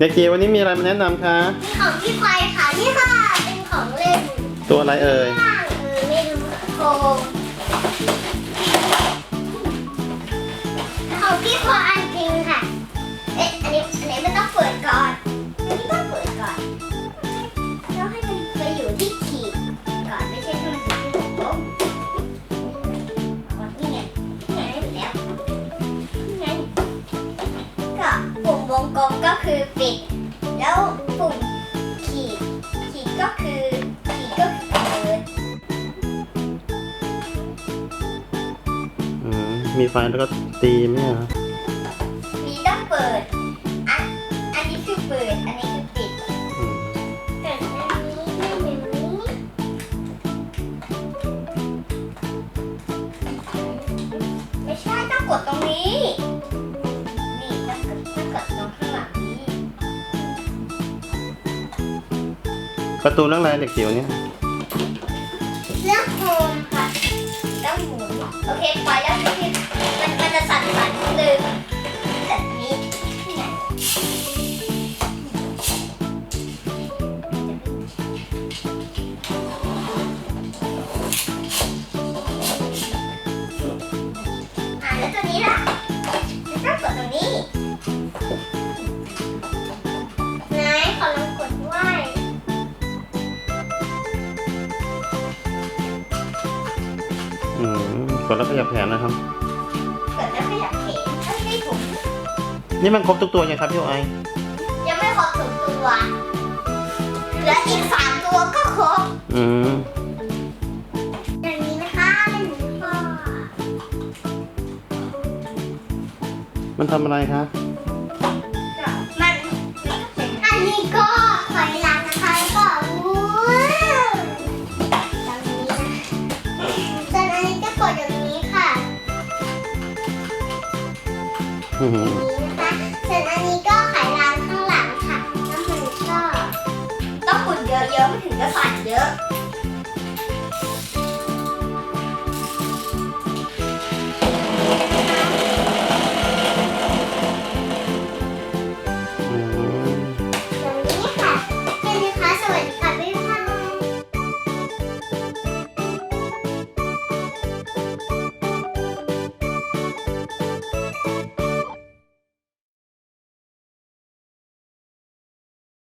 เด็กจิ๋ววันนี้มีอะไรมาแนะนำคะมีของพี่ควายค่ะ นี่ค่ะ เป็นของเล่น ตัวอะไรเอ่ย ปิด แล้วปุ่มขีด ขีดก็คือขีดก็คือเปิดอืมมีไฟแล้วก็ตีไหมเหรอมีต้องเปิดอันอันนี้คือเปิด อันนี้คือปิดอืมเปิดอันนี้ไม่อย่างนี้ไม่ใช่ต้องกดตรงนี้ ประตูเรื่องอะไรเด็กจิ๋วเนี่ย เรื่องโฮมค่ะต้องหมูโอเค ไป อืมกดแล้วขยับแขนนะครับ เกิดแล้วไม่อยากเห็นถ้าไม่ได้ผมนี่มันครบทุกตัวยังครับพี่ไอยังไม่ครบถึงตัวเหลืออีกสามตัวก็ครบอืมอย่างนี้นะคะเป็นหมูทอดมันทำอะไรคะ นี้นะคะส่วนอันนี้ก็ไขลานข้างหลังค่ะ น้ำมันก็ ต้องขุดเยอะๆไม่ถึงจะสั่นเยอะ